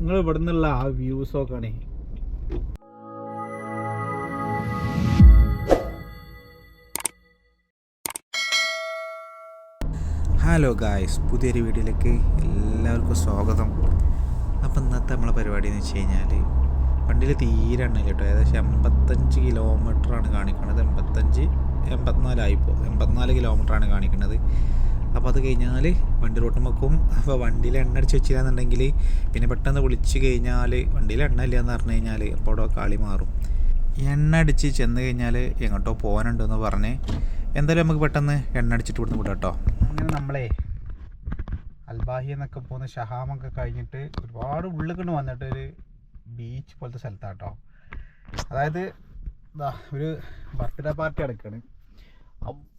നിങ്ങൾ ഇവിടെ നിന്നുള്ള ആ വ്യൂസ് നോക്കണേ ഹലോ ഗായ്സ് പുതിയൊരു വീഡിയോയിലേക്ക് എല്ലാവർക്കും സ്വാഗതം. അപ്പം ഇന്നത്തെ നമ്മളെ പരിപാടി എന്ന് വെച്ച് കഴിഞ്ഞാൽ വണ്ടിയിൽ തീരെ എണ്ണയില്ല കേട്ടോ. ഏകദേശം എൺപത്തഞ്ച് കിലോമീറ്ററാണ് കാണിക്കുന്നത് എൺപത്തഞ്ച് എൺപത്തിനാലായിപ്പോൾ എൺപത്തിനാല് കിലോമീറ്ററാണ് കാണിക്കുന്നത് അപ്പോൾ അത് കഴിഞ്ഞാൽ വണ്ടി റോട്ടം വെക്കും അപ്പോൾ വണ്ടിയിൽ എണ്ണ അടിച്ച് വെച്ചില്ലാന്നുണ്ടെങ്കിൽ പിന്നെ പെട്ടെന്ന് വിളിച്ച് കഴിഞ്ഞാൽ വണ്ടിയിൽ എണ്ണ ഇല്ല എന്ന് പറഞ്ഞു കഴിഞ്ഞാൽ അപ്പോൾ അവിടെ കളി മാറും. എണ്ണ അടിച്ച് ചെന്ന് കഴിഞ്ഞാൽ എങ്ങോട്ടോ പോകാനുണ്ടെന്ന് പറഞ്ഞ് എന്തായാലും നമുക്ക് പെട്ടെന്ന് എണ്ണ അടിച്ചിട്ട് ഇവിടുന്ന് വിടാം കേട്ടോ. അങ്ങനെ നമ്മളെ അൽബാഹി എന്നൊക്കെ പോകുന്ന ഷഹാമൊക്കെ കഴിഞ്ഞിട്ട് ഒരുപാട് ഉള്ളിൽ വന്നിട്ട് ഒരു ബീച്ച് പോലത്തെ സ്ഥലത്താട്ടോ അതായത് ഒരു ബർത്ത്ഡേ പാർട്ടി നടക്കുകയാണ്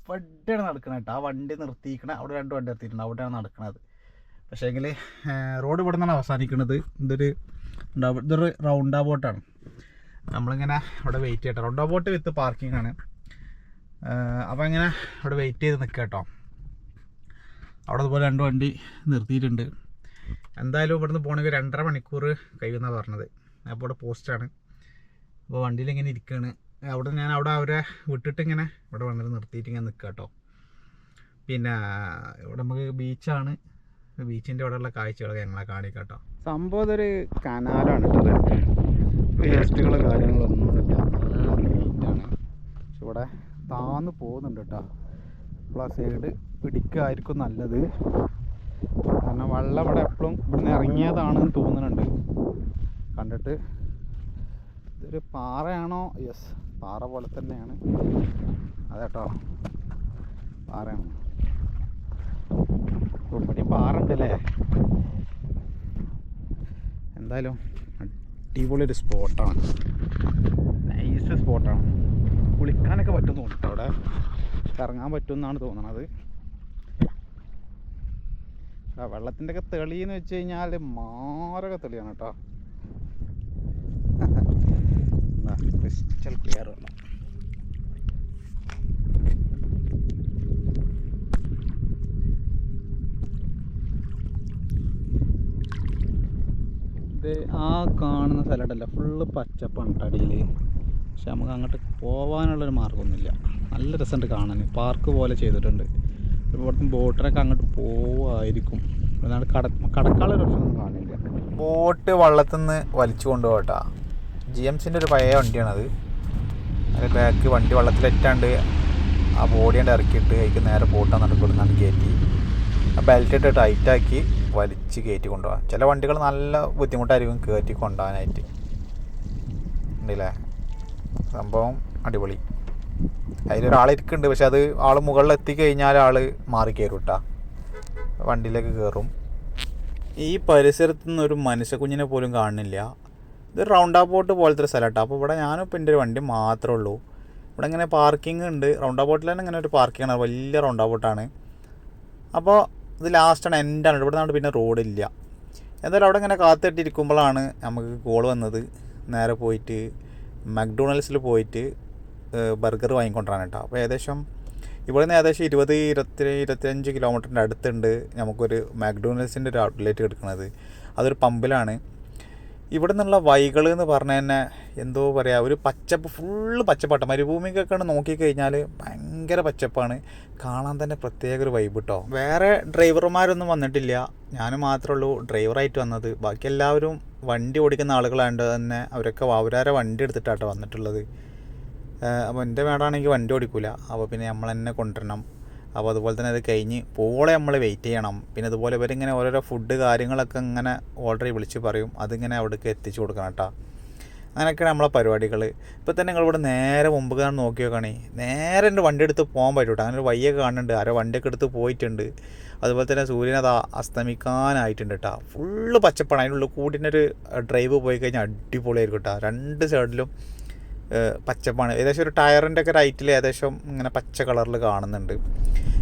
അവിടെയാണ് നടക്കുന്നത് കേട്ടോ. ആ വണ്ടി നിർത്തിയിരിക്കണ അവിടെ രണ്ട് വണ്ടി നിർത്തിയിട്ടുണ്ട്. അവിടെയാണ് നടക്കുന്നത് പക്ഷേ എങ്കിൽ റോഡ് ഇവിടെ നിന്നാണ് അവസാനിക്കുന്നത് ഇതൊരു ഇതൊരു റൗണ്ട് ബോട്ടാണ് നമ്മളിങ്ങനെ അവിടെ വെയിറ്റ് ചെയ്യട്ടെ. റൗണ്ട് ബോട്ട് വിത്ത് പാർക്കിംഗ് ആണ്. അപ്പോൾ ഇങ്ങനെ അവിടെ വെയിറ്റ് ചെയ്ത് നിൽക്കുക കേട്ടോ അവിടെ അതുപോലെ രണ്ട് വണ്ടി നിർത്തിയിട്ടുണ്ട്. എന്തായാലും ഇവിടുന്ന് പോകണമെങ്കിൽ രണ്ടര മണിക്കൂർ കഴിയുമെന്നാണ് പറഞ്ഞത്. അപ്പോൾ ഇവിടെ പോസ്റ്റാണ് അപ്പോൾ വണ്ടിയിൽ ഇങ്ങനെ ഇരിക്കുകയാണ് അവിടെ ഞാൻ അവിടെ അവരെ വിട്ടിട്ട് ഇങ്ങനെ ഇവിടെ വന്നിട്ട് നിർത്തിയിട്ട് ഇങ്ങനെ നിൽക്കുക കേട്ടോ പിന്നെ ഇവിടെ നമുക്ക് ബീച്ചാണ്. ബീച്ചിന്റെ അവിടെയുള്ള കാഴ്ചകളൊക്കെ ഞങ്ങളെ കാണിക്കാം കേട്ടോ സംഭവം ഒരു കനാലാണ് നീറ്റാണ് പക്ഷെ ഇവിടെ താന്ന് പോകുന്നുണ്ട് കേട്ടോ അപ്പോൾ ആ സൈഡ് പിടിക്കായിരിക്കും നല്ലത്. കാരണം വെള്ളം ഇവിടെ എപ്പോഴും ഇവിടുന്ന് ഇറങ്ങിയതാണെന്ന് തോന്നുന്നുണ്ട്. കണ്ടിട്ട് ഇതൊരു പാറയാണോ? യെസ് പാറ പോലെ തന്നെയാണ്. അതേട്ടോ പാറയാണ്. ഇവിടെ പാറ ഉണ്ടല്ലേ എന്തായാലും അടിപൊളി ഒരു സ്പോട്ടാണ്. നൈസ് സ്പോട്ടാണ്. കുളിക്കാനൊക്കെ പറ്റും തോന്നുന്നു അവിടെ. കറങ്ങാൻ പറ്റുമെന്നാണ് തോന്നണത്. ഒക്കെ തെളിയെന്ന് വെച്ച് കഴിഞ്ഞാൽ മാരക തെളിയാണ് കേട്ടോ. ക്രിസ്റ്റൽ ക്ലിയർ വെള്ളം ഇത് ആ കാണുന്ന സ്ഥലമല്ല ഫുള്ള് പച്ചപ്പാണ് അടിയിൽ പക്ഷെ നമുക്ക് അങ്ങോട്ട് പോകാനുള്ളൊരു മാർഗമൊന്നുമില്ല നല്ല രസമുണ്ട് കാണാൻ. പാർക്ക് പോലെ ചെയ്തിട്ടുണ്ട്. ഇവിടുത്തെ ബോട്ടിനൊക്കെ അങ്ങോട്ട് പോവായിരിക്കും. എന്നാണ് കട കടക്കാനുള്ള ഒരു ഓപ്ഷൻ ഒന്നും കാണില്ല ബോട്ട് വള്ളത്തിൽ നിന്ന് വലിച്ചു കൊണ്ടുപോകട്ടാ. ജി എം സിന്റെ ഒരു പഴയ വണ്ടിയാണത്. അതിന്റെ ബാക്ക് വണ്ടി വെള്ളത്തിലെറ്റാണ്ട് ആ ബോഡി കൊണ്ട് ഇറക്കിയിട്ട് അതിക്ക് നേരെ പോട്ടാൻ നടക്കൊടുന്നാണ് കയറ്റി ആ ബെൽറ്റ് ഇട്ട് ടൈറ്റാക്കി വലിച്ച് കയറ്റി കൊണ്ടുപോകാം ചില വണ്ടികൾ നല്ല ബുദ്ധിമുട്ടായിരിക്കും കയറ്റി കൊണ്ടുപോകാനായിട്ട്. ഉണ്ടല്ലേ? സംഭവം അടിപൊളി. അതിലൊരാൾ ഇരിക്കുന്നുണ്ട് പക്ഷെ അത് ആൾ മുകളിൽ എത്തിക്കഴിഞ്ഞാൽ ആൾ മാറി കയറും കേട്ടാ വണ്ടിയിലേക്ക് കയറും ഈ പരിസരത്തു നിന്ന് ഒരു മനുഷ്യ കുഞ്ഞിനെ പോലും കാണുന്നില്ല. ഇത് റൗണ്ട് അബൌട്ട് പോലത്തെ ഒരു സ്ഥലം അപ്പോൾ ഇവിടെ ഞാനും ഇപ്പം എന്റെ ഒരു വണ്ടി മാത്രമേ ഉള്ളൂ. ഇവിടെ ഇങ്ങനെ പാർക്കിംഗ് ഉണ്ട്. റൗണ്ട് അബൌട്ടിൽ തന്നെ ഇങ്ങനെ ഒരു പാർക്കിംഗ് ആണ് വലിയ റൗണ്ട് അബൌട്ടാണ് അപ്പോൾ ഇത് ലാസ്റ്റാണ് എൻഡാണ് ഇവിടെ നിന്നാണ് പിന്നെ റോഡില്ല എന്തായാലും അവിടെ ഇങ്ങനെ കാത്തിട്ടിരിക്കുമ്പോഴാണ് നമുക്ക് കോൾ വന്നത്. നേരെ പോയിട്ട് മക്ഡൊണാൾഡ്സിൽ പോയിട്ട് ബർഗർ വാങ്ങിക്കൊണ്ടാണ് കേട്ടോ അപ്പോൾ ഏകദേശം ഇവിടെ നിന്ന് ഏകദേശം ഇരുപത് ഇരുപത്തി ഇരുപത്തിയഞ്ച് കിലോമീറ്ററിന്റെ അടുത്തുണ്ട് നമുക്കൊരു മാക്ഡൊണാൾഡ്സിന്റെ ഒരു ഔട്ട്ലെറ്റ് എടുക്കുന്നത്. അതൊരു പമ്പിലാണ് ഇവിടെ നിന്നുള്ള വൈകൾ എന്ന് പറഞ്ഞ തന്നെ എന്തോ പറയുക ഒരു പച്ചപ്പ് ഫുള്ള് പച്ചപ്പാട്ട മരുഭൂമിക്കൊക്കെ നോക്കിക്കഴിഞ്ഞാൽ ഭയങ്കര പച്ചപ്പാണ്. കാണാൻ തന്നെ പ്രത്യേക ഒരു വൈബ് കേട്ടോ വേറെ ഡ്രൈവർമാരൊന്നും വന്നിട്ടില്ല. ഞാൻ മാത്രമേ ഉള്ളൂ ഡ്രൈവറായിട്ട് വന്നത്. ബാക്കി എല്ലാവരും വണ്ടി ഓടിക്കുന്ന ആളുകളായതുകൊണ്ട് തന്നെ അവരൊക്കെ അവരാരെ വണ്ടി എടുത്തിട്ടാട്ടോ വന്നിട്ടുള്ളത്. അപ്പോൾ എന്റെ മേടാണെങ്കിൽ വണ്ടി ഓടിക്കൂല. അപ്പോൾ പിന്നെ നമ്മൾ തന്നെ കൊണ്ടുവരണം. അപ്പോൾ അതുപോലെ തന്നെ അത് കഴിഞ്ഞ് പോളെ നമ്മൾ വെയിറ്റ് ചെയ്യണം. പിന്നെ അതുപോലെ ഇവരിങ്ങനെ ഓരോരോ ഫുഡ് കാര്യങ്ങളൊക്കെ ഇങ്ങനെ ചെയ്ത് വിളിച്ച് പറയും. അതിങ്ങനെ അവിടേക്ക് എത്തിച്ചു കൊടുക്കണം കേട്ടോ. അങ്ങനെയൊക്കെയാണ് നമ്മളെ പരിപാടികൾ ഇപ്പോൾ തന്നെ നിങ്ങളിവിടെ നേരെ മുമ്പ് കാണാൻ നോക്കി നോക്കുകയാണേ നേരെ എന്റെ വണ്ടി എടുത്ത് പോകാൻ പറ്റും കേട്ടോ അങ്ങനെ ഒരു വയ്യൊക്കെ കാണുന്നുണ്ട്. ആരോ വണ്ടിയൊക്കെ എടുത്ത് പോയിട്ടുണ്ട്. അതുപോലെ തന്നെ സൂര്യൻ അത് അസ്തമിക്കാനായിട്ടുണ്ട് കേട്ടോ. ഫുള്ള് പച്ചപ്പാണ്. അതിനുള്ളിൽ കൂടിനൊരു ഡ്രൈവ് പോയി കഴിഞ്ഞാൽ അടിപൊളിയായിരിക്കും കേട്ടോ. രണ്ട് സൈഡിലും പച്ചപ്പാണ്. ഏകദേശം ഒരു ടയറിന്റെ ഒക്കെ റൈറ്റിൽ ഏകദേശം ഇങ്ങനെ പച്ച കളറിൽ കാണുന്നുണ്ട്.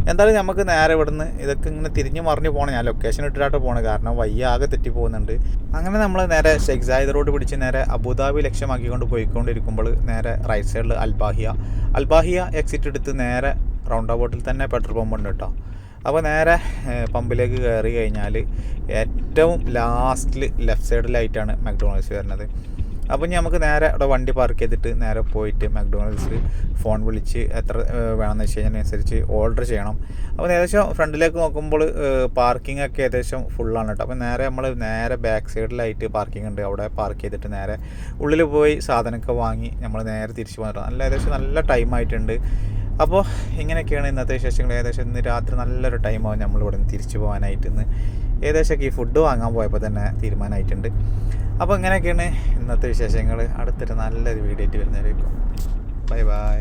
എന്തായാലും നമുക്ക് നേരെ ഇവിടുന്ന് ഇതൊക്കെ ഇങ്ങനെ തിരിഞ്ഞ് മറിഞ്ഞ് പോകണം ഞാൻ ലൊക്കേഷൻ ഇട്ടിട്ടായിട്ട് പോകണം കാരണം വയ്യ ആകെ തെറ്റി പോകുന്നുണ്ട് അങ്ങനെ നമ്മൾ നേരെ ഷെയ്ഖ് റോഡ് പിടിച്ച് നേരെ അബുദാബി ലക്ഷ്യമാക്കിക്കൊണ്ട് പോയിക്കൊണ്ടിരിക്കുമ്പോൾ നേരെ റൈറ്റ് സൈഡിൽ അൽബാഹിയ അൽബാഹിയ എക്സിറ്റ് എടുത്ത് നേരെ റൗണ്ട് അബൌട്ടിൽ തന്നെ പെട്രോൾ പമ്പ് ഉണ്ട് കേട്ടോ അപ്പോൾ നേരെ പമ്പിലേക്ക് കയറി കഴിഞ്ഞാൽ ഏറ്റവും ലാസ്റ്റിൽ ലെഫ്റ്റ് സൈഡിലായിട്ടാണ് മക്ഡൊണാൾഡ്സ് വരുന്നത്. അപ്പോൾ ഇനി നമുക്ക് നേരെ അവിടെ വണ്ടി പാർക്ക് ചെയ്തിട്ട് നേരെ പോയിട്ട് മക്ഡോണൽഡ്സ് ഫോൺ വിളിച്ച് എത്ര വേണമെന്ന് വെച്ച് കഴിഞ്ഞാൽ അനുസരിച്ച് ഓർഡർ ചെയ്യണം. അപ്പോൾ ഏകദേശം ഫ്രണ്ടിലേക്ക് നോക്കുമ്പോൾ പാർക്കിംഗ് ഒക്കെ ഏകദേശം ഫുള്ളാണ് കേട്ടോ അപ്പോൾ നേരെ നമ്മൾ നേരെ ബാക്ക് സൈഡിലായിട്ട് പാർക്കിംഗ് ഉണ്ട്. അവിടെ പാർക്ക് ചെയ്തിട്ട് നേരെ ഉള്ളിൽ പോയി സാധനമൊക്കെ വാങ്ങി നമ്മൾ നേരെ തിരിച്ചു പോന്നിട്ട് നല്ല ഏകദേശം നല്ല ടൈം ആയിട്ടുണ്ട്. അപ്പോൾ ഇങ്ങനെയൊക്കെയാണ് ഇന്നത്തെ വിശേഷങ്ങൾ. ഏകദേശം ഇന്ന് രാത്രി നല്ലൊരു ടൈമാവും നമ്മൾ ഇവിടെ നിന്ന് തിരിച്ചു പോകാനായിട്ട് ഇന്ന് ഏകദേശമൊക്കെ ഈ ഫുഡ് വാങ്ങാൻ പോയപ്പോൾ തന്നെ തീരുമാനമായിട്ടുണ്ട് അപ്പോൾ ഇങ്ങനെയൊക്കെയാണ് ഇന്നത്തെ വിശേഷങ്ങൾ അടുത്തൊരു നല്ലൊരു വീഡിയോ ആയിട്ട് വരുന്നവരേക്കും. Bye bye